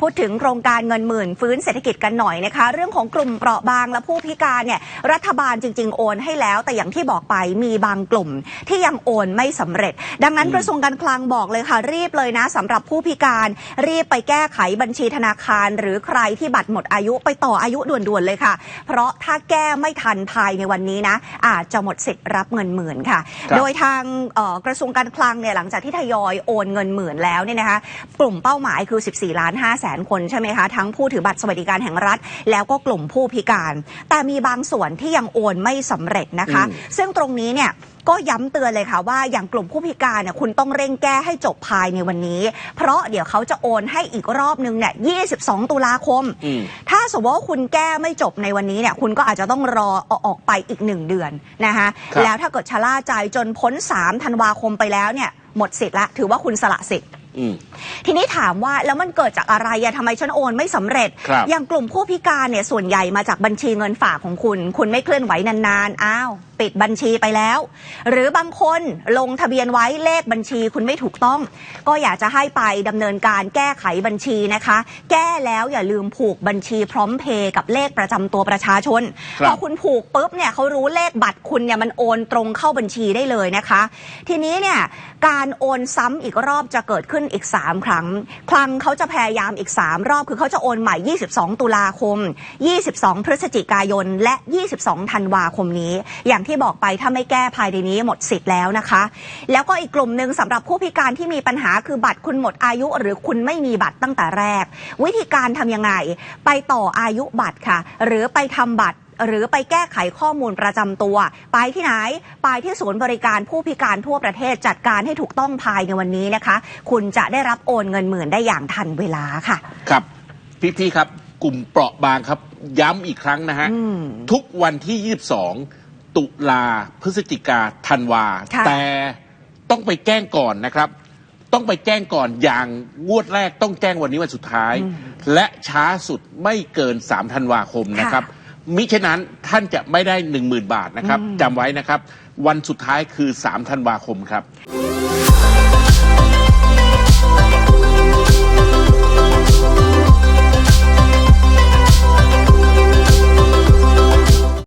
พูดถึงโครงการเงินหมื่นฟื้นเศรษฐกิจกันหน่อยนะคะ เรื่องของกลุ่มเปราะบางและผู้พิการเนี่ยรัฐบาลจริง ๆ โอนให้แล้ว แต่อย่างที่บอกไปมีบางกลุ่มที่ยังโอนไม่สำเร็จ ดังนั้นกระทรวงการคลังบอกเลยค่ะ รีบเลยนะสำหรับผู้พิการรีบไปแก้ไขบัญชีธนาคาร หรือใครที่บัตรหมดอายุไปต่ออายุด่วนๆเลยค่ะ เพราะถ้าแก้ไม่ทันภายในวันนี้นะ อาจจะหมดสิทธิ์รับเงินหมื่นค่ะครับโดยทางเอ่อกระทรวงการคลังเนี่ยหลังจากที่ทยอยโอนเงินหมื่นแล้วเนี่ยนะคะกลุ่มเป้าหมายคือ 14ล้าน5แสนคนใช่ไหมคะ ทั้งผู้ถือบัตรสวัสดิการแห่งรัฐ แล้วก็กลุ่มผู้พิการ แต่มีบางส่วนที่ยังโอนไม่สำเร็จนะคะอืมซึ่งตรงนี้เนี่ยก็ย้ำเตือนเลยค่ะว่าอย่างกลุ่มผู้พิการเนี่ยคุณต้องเร่งแก้ให้จบภายในวันนี้ เพราะเดี๋ยวเขาจะโอนให้อีกรอบนึงเนี่ย 22 ตุลาคมอืมถ้าสมมติว่าคุณแก้ไม่จบในวันนี้เนี่ย คุณก็อาจจะต้องรอเอาออกไปอีกหนึ่งเดือนนะคะครับแล้วถ้าเกิดชะล่าใจจนพ้น 3 ธันวาคมไปแล้วเนี่ยหมดสิทธิ์ละถือว่าคุณสละสิทธิ์อืม ทีนี้ถามว่าแล้วมันเกิดจากอะไรอะทำไมฉันโอนไม่สำเร็จ ครับ อย่างกลุ่มผู้พิการเนี่ยส่วนใหญ่มาจากบัญชีเงินฝากของคุณ คุณไม่เคลื่อนไหวนานๆ อ้าวปิดบัญชีไปแล้ว หรือบางคนลงทะเบียนไว้เลขบัญชีคุณไม่ถูกต้อง ก็อยากจะให้ไปดำเนินการแก้ไขบัญชีนะคะ แก้แล้วอย่าลืมผูกบัญชีพร้อมเพย์กับเลขประจำตัวประชาชนครับพอคุณผูกปุ๊บเนี่ยเขารู้เลขบัตรคุณเนี่ยมันโอนตรงเข้าบัญชีได้เลยนะคะ ทีนี้เนี่ยการโอนซ้ำอีกรอบจะเกิดขึ้นอีก 3 ครั้ง ครั้งเขาจะพยายามอีก 3 รอบคือเขาจะโอนใหม่ 22 ตุลาคม 22 พฤศจิกายน และ 22 ธันวาคมนี้ อย่างที่บอกไปถ้าไม่แก้ภายในนี้หมดสิทธิ์แล้วนะคะ แล้วก็อีกกลุ่มหนึ่งสำหรับผู้พิการที่มีปัญหาคือบัตรคุณหมดอายุ หรือคุณไม่มีบัตรตั้งแต่แรก วิธีการทำยังไง ไปต่ออายุบัตรค่ะ หรือไปทำบัตรหรือไปแก้ไขข้อมูลประจำตัว ไปที่ไหน ไปที่ศูนย์บริการผู้พิการทั่วประเทศจัดการให้ถูกต้องภายในวันนี้นะคะ คุณจะได้รับโอนเงินหมื่นได้อย่างทันเวลาค่ะ ครับ พี่ๆครับ กลุ่มเปราะบางครับ ย้ำอีกครั้งนะฮะอืมทุกวันที่ 22 ตุลาพฤศจิกาธันวา ค่ะ แต่ต้องไปแจ้งก่อนนะครับ ต้องไปแจ้งก่อนอย่างงวดแรกต้องแจ้งวันนี้วันสุดท้าย และช้าสุดไม่เกิน 3 ธันวาคมนะครับ มิฉะนั้นท่านจะไม่ได้ 10,000 บาทนะครับจำไว้นะครับ วันสุดท้ายคือ 3 ธันวาคมครับ